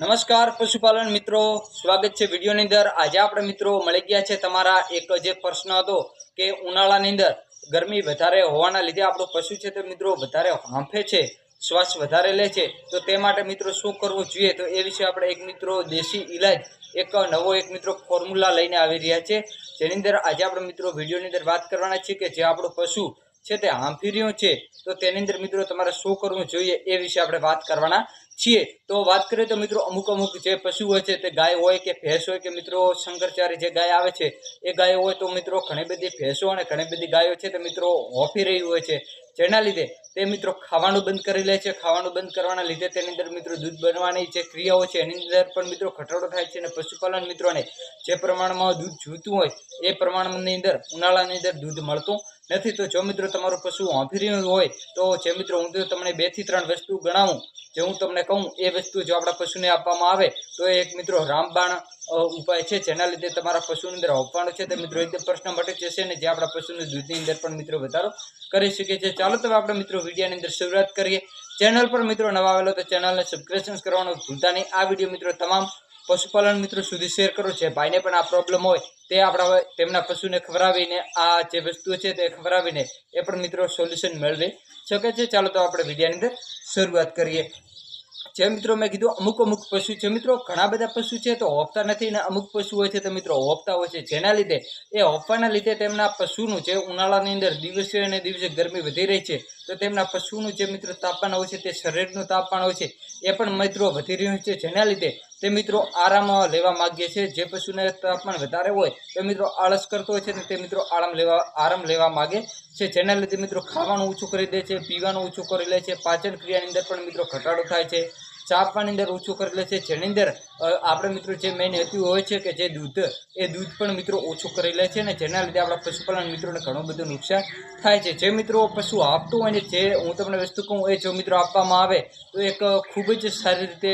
નમસ્કાર પશુપાલન મિત્રો, સ્વાગત છે વિડીયોની અંદર. આજે આપણે મિત્રો મળી ગયા છે તમારા એક જે પ્રશ્ન હતો કે ઉનાળાની અંદર ગરમી વધારે હોવાના લીધે આપણું પશુ છે તે મિત્રો વધારે હાંફે છે, શ્વાસ વધારે લે છે. તો તે માટે મિત્રો શું કરવું જોઈએ? તો એ વિશે આપણે એક મિત્રો દેશી ઇલાજ એક નવો એક મિત્રો ફોર્મ્યુલા લઈને આવી રહ્યા છે. જેની અંદર આજે આપણે મિત્રો વિડીયોની અંદર વાત કરવાના છીએ કે જે આપણું પશુ છે તે હાંફી રહ્યું છે. તો તેની અંદર મિત્રો તમારે શું કરવું જોઈએ એ વિશે આપણે વાત કરવાના છીએ. તો વાત કરીએ તો મિત્રો અમુક અમુક જે પશુ હોય છે તે ગાય હોય કે ભેંસ હોય કે મિત્રો શંકરચારી જે ગાય આવે છે, એ ગાય હોય તો મિત્રો ઘણી બધી ભેંસો અને ઘણી બધી ગાયો છે તે મિત્રો હોફી રહી હોય છે. જેના લીધે તે મિત્રો ખાવાનું બંધ કરી લે છે. ખાવાનું બંધ કરવાના લીધે તેની અંદર મિત્રો દૂધ બનવાની જે ક્રિયાઓ છે, એની અંદર પણ મિત્રો ઘટાડો થાય છે અને પશુપાલન મિત્રોને જે પ્રમાણમાં દૂધ જોઈતું હોય, એ પ્રમાણની અંદર ઉનાળાની અંદર દૂધ મળતું નથી તો જો મિત્રો તમારું પશુ હોંફી રહ્યું હોય, તો જે મિત્રો હું તો તમને બેથી ત્રણ વસ્તુ ગણાવું. જે હું તમને કહું, એ વસ્તુ જો આપણા પશુને આપવામાં આવે, તો એક મિત્રો રામબાણ ઉપાય છે. જેના લીધે તમારા પશુની અંદર હોપવાનું છે. તે મિત્રો એકદમ પ્રશ્ન મટી જશે ને જે આપણા પશુની દૂધની અંદર પણ મિત્રો વધારો કરી શકે છે. ચાલો તો આપણે મિત્રો વિડીયાની અંદર શરૂઆત કરીએ. ચેનલ પર મિત્રો નવા આવેલો તો ચેનલને સબસ્ક્રિપ્શન કરવાનું ભૂલતા નહીં. આ વીડિયો મિત્રો તમામ પશુપાલન મિત્રો સુધી શેર કરો. છે ભાઈને પણ આ પ્રોબ્લેમ હોય, તે આપણા તેમના પશુને ખવડાવીને, આ જે વસ્તુઓ છે તે ખવડાવીને એ પણ મિત્રો સોલ્યુશન મેળવી શકે છે. ચાલો તો આપણે વિડીયોની અંદર શરૂઆત કરીએ. જે મિત્રો મેં કીધું, અમુક અમુક પશુ છે મિત્રો, ઘણા બધા પશુ છે તો હોપતા નથી ને અમુક પશુ હોય છે તો મિત્રો હોપતા હોય છે. જેના લીધે, એ હોપવાના લીધે તેમના પશુનું જે ઉનાળાની અંદર દિવસે અને દિવસે ગરમી વધી રહી છે, તો તેમના પશુનું જે મિત્રો તાપમાન હોય છે તે શરીરનું તાપમાન હોય છે, એ પણ મિત્રો વધી રહ્યું છે. જેના લીધે તે મિત્રો આરામ લેવા માગીએ છે જે પશુને તાપમાન વધારે હોય, તે મિત્રો આળસ કરતો હોય છે તે મિત્રો આરામ લેવા આરામ લેવા માગે છે. જેના લીધે મિત્રો ખાવાનું ઓછું કરી દે છે, પીવાનું ઓછું કરી લે છે. પાચન ક્રિયાની અંદર પણ મિત્રો ઘટાડો થાય છે. ચા પાણી અંદર ઓછું કરી લે છે. જેની અંદર આપણે મિત્રો જે મેઇન હેતુ હોય છે કે જે દૂધ, એ દૂધ પણ મિત્રો ઓછું કરી લે છે ને જેના લીધે આપણા પશુપાલન મિત્રોને ઘણું બધું નુકસાન થાય છે. જે મિત્રો પશુ આપતું હોય ને જે હું તમને વસ્તુ કહું, એ જો મિત્રો આપવામાં આવે, તો એક ખૂબ જ સારી રીતે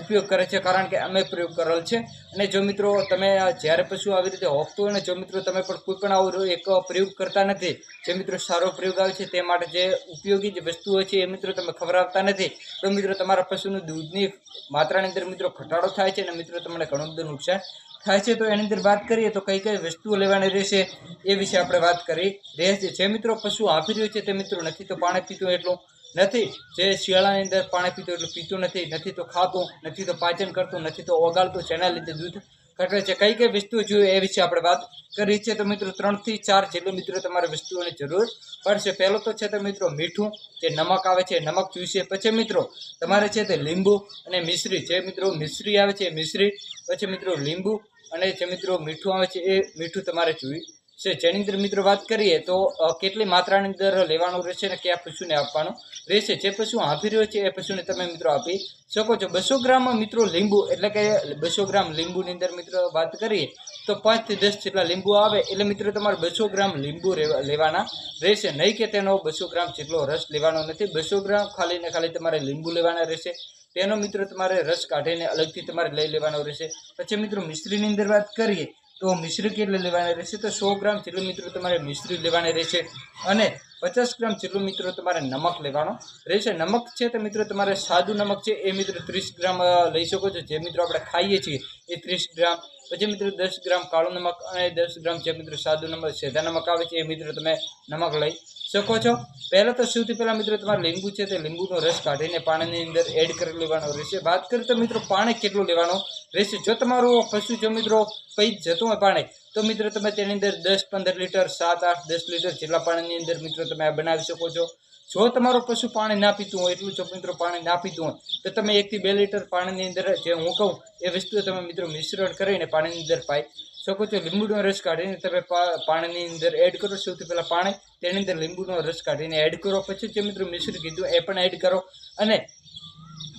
ઉપયોગ કરે છે, કારણ કે અમે પ્રયોગ કરેલ છે. અને જો મિત્રો, તમે જ્યારે પશુ આવી રીતે હોકતું હોય ને, જો મિત્રો તમે પણ કોઈ પણ આવો એક પ્રયોગ કરતા નથી, જે મિત્રો સારો પ્રયોગ આવે છે, તે માટે જે ઉપયોગી જે વસ્તુ હોય છે, એ મિત્રો તમે ખવડાવતા નથી. તો મિત્રો, તમારા પશુનું દૂધની માત્રાની અંદર મિત્રો ઘટાડો થાય છે, અને મિત્રો, તમને ઘણું બધું નુકસાન થાય છે, તો એની અંદર વાત કરીએ તો કઈ કઈ વસ્તુઓ લેવાની રહેશે એ વિશે આપણે વાત કરી. રહેશે જે મિત્રો પશુ આપી રહ્યું છે તે મિત્રો નથી, તો પાણી પીતું એટલું નથી. જે શિયાળાની અંદર પાણી પીતું એટલું પીતું નથી. નથી તો ખાતું, નથી તો પાચન કરતું, નથી તો ઓગાળતું. જેના લીધે દૂધ ઘટે છે. કઈ કઈ વસ્તુઓ જોઈએ એ વિશે આપણે વાત કરી છે તો મિત્રો ત્રણથી ચાર જેટલી મિત્રો તમારે વસ્તુઓની જરૂર પડશે. પહેલો તો છે તો મિત્રો મીઠું, જે નમક આવે છે નમક જોઈશે પછી મિત્રો તમારે છે તે લીંબુ અને મિશ્રી. જે મિત્રો મિશ્રી આવે છે મિશ્રી, પછી મિત્રો લીંબુ અને જે મિત્રો મીઠું આવે છે એ મીઠું તમારે જોઈ છે જેની અંદર મિત્રો વાત કરીએ તો કેટલી માત્રાની અંદર લેવાનું રહેશે અને કયા પશુને આપવાનું રહેશે? જે પશુ આપી રહ્યો છે એ પશુને તમે મિત્રો આપી શકો છો. બસો ગ્રામ મિત્રો લીંબુ, એટલે કે બસો ગ્રામ લીંબુની અંદર મિત્રો વાત કરીએ તો પાંચથી દસ જેટલા લીંબુ આવે, એટલે મિત્રો તમારે બસો ગ્રામ લીંબુ લેવાના રહેશે. નહીં કે તેનો બસો ગ્રામ જેટલો રસ લેવાનો નથી, બસો ગ્રામ ખાલી ને ખાલી તમારે લીંબુ લેવાના રહેશે. તેનો મિત્રો તમારે રસ કાઢીને અલગથી તમારે લઈ લેવાનો રહેશે. પછી મિત્રો મિશ્રીની અંદર વાત કરીએ તો મિશ્રી કેટલી લેવાની રહેશે? તો સો ગ્રામ જેટલું મિત્રો તમારે મિશ્રી લેવાની રહેશે અને પચાસ ગ્રામ જેટલું મિત્રો તમારે નમક લેવાનો રહેશે. નમક છે તો મિત્રો તમારે સાદું નમક છે એ મિત્રો ત્રીસ ગ્રામ લઈ શકો છો. જે મિત્રો આપણે ખાઈએ છીએ એ ત્રીસ ગ્રામ પછી મિત્રો દસ ગ્રામ કાળો નમક અને દસ ગ્રામ જે મિત્રો સાદું નમક, સેધા નમક આવે છે એ મિત્રો તમે નમક લઈ શકો છો. પહેલાં તો સૌથી પહેલાં મિત્રો તમારે લીંબુ છે તે લીંબુનો રસ કાઢીને પાણીની અંદર એડ કરી લેવાનો રહેશે. વાત કરીએ તો મિત્રો પાણી કેટલું લેવાનું રહેશે? જો તમારું પશુ, જો મિત્રો પૈ જતું હોય પાણી, તો મિત્રો તમે તેની અંદર દસ પંદર લીટર, સાત, આઠ, દસ લીટર જેટલા પાણીની અંદર મિત્રો તમે બનાવી શકો છો. જો તમારું પશુ પાણી ના પીતું હોય, એટલું જો મિત્રો પાણી ના પીતું હોય, તો તમે એકથી બે લીટર પાણીની અંદર જે હું કહું, એ વસ્તુ તમે મિત્રો મિશ્રણ કરીને પાણીની અંદર પાઈ શકો છો. લીંબુનો રસ કાઢીને તમે પાણીની અંદર એડ કરો. સૌથી પહેલાં પાણી, તેની અંદર લીંબુનો રસ કાઢીને એડ કરો. પછી જે મિત્રો મિશ્ર કીધું, એ પણ એડ કરો. અને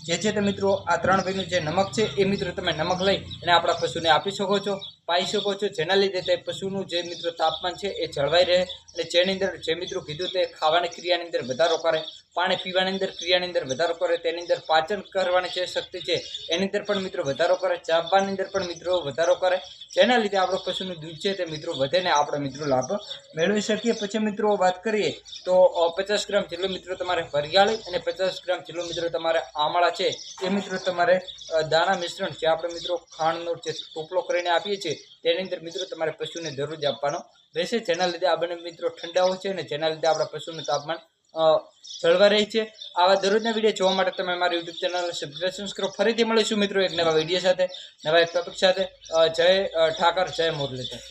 જે તે મિત્રો આ ત્રણ ભાઈનું જે નમક છે, એ મિત્રો તમે નમક લઈ અને આપણા પશુને આપી શકો છો. પાઈ શકો છો. જેના લીધે તે પશુનું જે મિત્રો તાપમાન છે એ જળવાઈ રહે અને જેની અંદર જે મિત્રો કીધું તે ખાવાની ક્રિયાની અંદર વધારો કરે, પાણી પીવાની અંદર ક્રિયાની અંદર વધારો કરે, તેની અંદર પાચન કરવાની જે શક્તિ છે એની અંદર પણ મિત્રો વધારો કરે, ચાવવાની અંદર પણ મિત્રો વધારો કરે. જેના લીધે આપણો પશુનું દૂધ છે તે મિત્રો વધે ને આપણે મિત્રો લાભ મેળવી શકીએ. પછી મિત્રો વાત કરીએ તો પચાસ ગ્રામ જેટલો મિત્રો તમારે વરિયાળી અને પચાસ ગ્રામ જેટલો મિત્રો તમારે આમળા છે. એ મિત્રો તમારે દાણા મિશ્રણ જે આપણે મિત્રો ખાંડનો જે ટોપલો કરીને આપીએ છીએ તેની અંદર મિત્રો તમારે પશુને દરરોજ આપવાનો રહેશે. જેના લીધે આ બંને મિત્રો ઠંડા હોય છે અને જેના લીધે આપણા પશુનું તાપમાન જળવા રહે છે. આવા દરરોજના વીડિયો જોવા માટે તમે મારી યુટ્યુબ ચેનલ સબસ્ક્રિપ્શન કરો ફરીથી મળીશું મિત્રો એક નવા વીડિયો સાથે, નવા એક ટોપિક સાથે. જય ઠાકર, જય મુરલીધર.